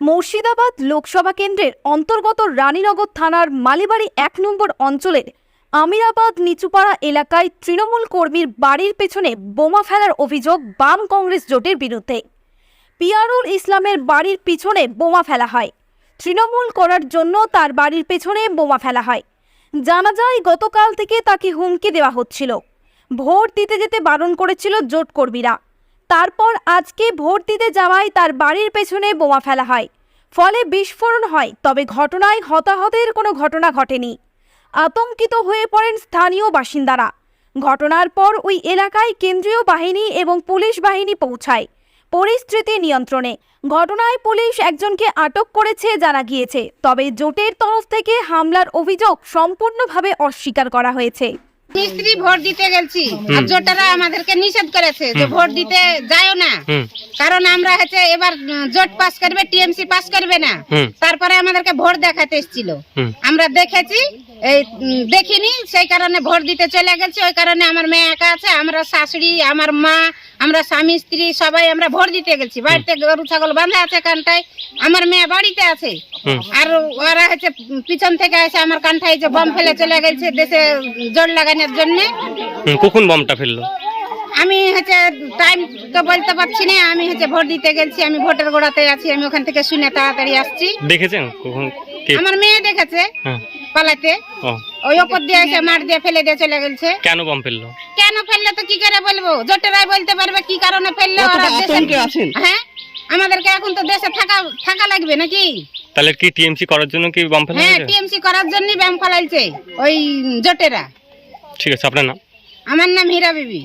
মুর্শিদাবাদ লোকসভা কেন্দ্রের অন্তর্গত রানীনগর থানার মালিবাড়ি এক নম্বর অঞ্চলের আমিরাবাদ নিচুপাড়া এলাকায় তৃণমূল কর্মীর বাড়ির পেছনে বোমা ফেলার অভিযোগ বাম কংগ্রেস জোটের বিরুদ্ধে। পিয়ারুল ইসলামের বাড়ির পিছনে বোমা ফেলা হয়। তৃণমূল করার জন্য তার বাড়ির পেছনে বোমা ফেলা হয়। জানা যায়, গতকাল থেকে তাকে হুমকি দেওয়া হচ্ছিল। ভোট দিতে যেতে বারণ করেছিল জোট কর্মীরা। তারপর আজকে ভোট দিতে যাওয়ায় তার বাড়ির পেছনে বোমা ফেলা হয়। ফলে বিস্ফোরণ হয়, তবে ঘটনায় হতাহতের কোনো ঘটনা ঘটেনি। আতঙ্কিত হয়ে পড়েন স্থানীয় বাসিন্দারা। ঘটনার পর ওই এলাকায় কেন্দ্রীয় বাহিনী এবং পুলিশ বাহিনী পৌঁছায়, পরিস্থিতি নিয়ন্ত্রণে। ঘটনায় পুলিশ একজনকে আটক করেছে জানা গিয়েছে, তবে জোটের তরফ থেকে হামলার অভিযোগ সম্পূর্ণভাবে অস্বীকার করা হয়েছে। মিস্ত্রি ভোট দিতে গেছি আর জোটারা আমাদেরকে নিষেধ করেছে যে ভোট দিতে যায়ও না। কারণ আমরা হচ্ছে এবার জোট পাস করবে টিএমসি পাস করবে না। তারপরে আমাদেরকে ভোট দেখাতে এসেছিল। আমরা দেখেছি এই দেখিনি সেই কারণে ভোট দিতে চলে গেছি ওই কারণে আমার মেয়ে একা আছে আমরা শাশুড়ি আমার মা আমরা স্বামী স্ত্রী সবাই আমরা ভোট দিতে গেছি। বাড়িতে গরু ছাগল বাঁধা আছে কানটায় আমার মেয়ে বাড়িতে আছে। আর ওরা হচ্ছে পিছন থেকে এসে আমার কান্ঠায় যে বম ফেলে চলে গেছে দেশে জোর লাগানোর জন্য। কখন বমটা ফেলল? আমি হচ্ছে টাইম তো বলতে পারছি না আমি হচ্ছে ভোট দিতে গেছি আমি ভোটের গোড়াতে আছি আমি ওখান থেকে শুনে তাড়াতাড়ি আসছি। দেখেছেন আমার মেয়ে দেখেছে। হ্যাঁ। পালাতে ওই ওপর দিয়ে এসে মাঠ দিয়ে ফেলে দিয়ে চলে গেছে কেন বম ফেলল? কেন ফেললে তো কি করে বলব? জোটেরাই বলতে পারবে কি কারণে ফেললে হ্যাঁ? আমাদেরকে এখন তো দেশে থাকা থাকা লাগবে নাকি? তাহলে কি টিএমসি করার জন্য কি বম ফেলা হ্যাঁ টিএমসি করার জন্যই ব্যায়াম ফেলাইছে ওই জোটেরা। ঠিক আছে আপনার নাম? আমার নাম হীরা বিবি।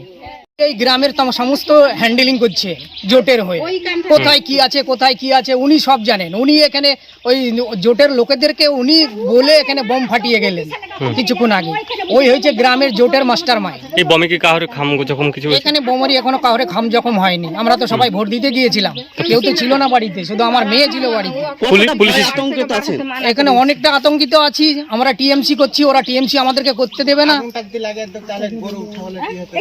এই গ্রামের সমস্ত হ্যান্ডেলিং করছে জোটের হয়ে। কোথায় কি আছে কোথায় কি আছে উনি সব জানেন। উনি এখানে ওই জোটের লোকেদেরকে উনি বলে এখানে বোম ফাটিয়ে গেলেন কিছুক্ষণ আগে। ওই হয়েছে গ্রামের জোটের মাস্টার মাই এই বমে কি কাহরে খাম যখন কিছু এখানে বোমারি এখনও কাউরে খাম জখম হয়নি। আমরা তো সবাই ভোট দিতে গিয়েছিলাম। কেউ তো ছিল না বাড়িতে শুধু আমার মেয়ে ছিল বাড়িতে। এখানে অনেকটা আতঙ্কিত আছি। আমরা টিএমসি করছি ওরা টিএমসি আমাদেরকে করতে দেবে না।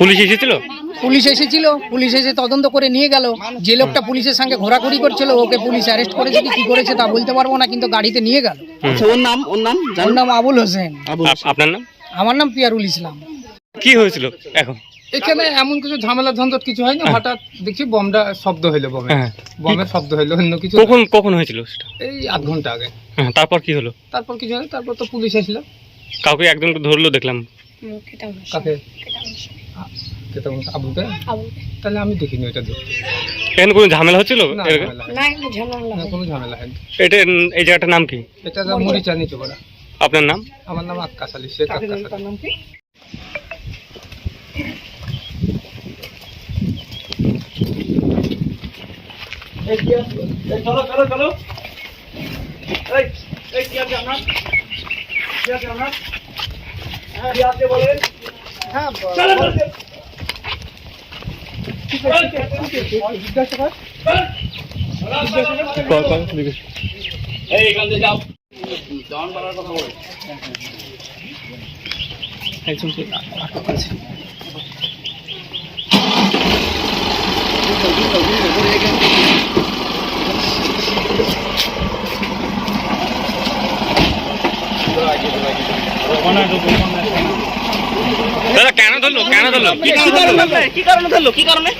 পুলিশ এসেছিল? পুলিশ এসেছিল পুলিশ এসে তদন্ত করে নিয়ে গেল। যে লোকটা পুলিশের সঙ্গে ঘোরাঘুরি করছিল ওকে পুলিশ অ্যারেস্ট করেছে কি কি করেছে তা বলতে পারব না কিন্তু গাড়িতে নিয়ে গেল। আচ্ছা ওর নাম ওর নাম ওর নাম আবুল হোসেন। আপ- আপনার নাম? আমার নাম পিয়ারুল ইসলাম। কি হয়েছিল এখন? এখানে এমন কিছু ঝামেলা ঝঞ্ঝট কিছু হয়নি হঠাৎ দেখছি বমটা শব্দ হইল বমে। হ্যাঁ। বমের শব্দ হইল অন্য কিছু। কখন কখন হয়েছিল সেটা? এই আধ ঘণ্টা আগে। হ্যাঁ তারপর কি হলো? তারপর কিছু হয়নি তারপর তো পুলিশ এসলো। কাউকে একজনকে ধরলো দেখলাম। কাকে? কে তখন আবুকে তাহলে আমি দেখিনি ওইটা দেখতে। এখানে কোনো ঝামেলা হচ্ছিল না না, কোনো ঝামেলা হয়নি। এটা এই জায়গাটার নাম কি? এটা যা মরিচা নিচু আপনার নাম? আমার নাম আক্কাস আলী শেখ আক্কাস আলী দাদা কেন ধরলো? কেন ধরলো? কি কারণে ধরলো? কি কারণে?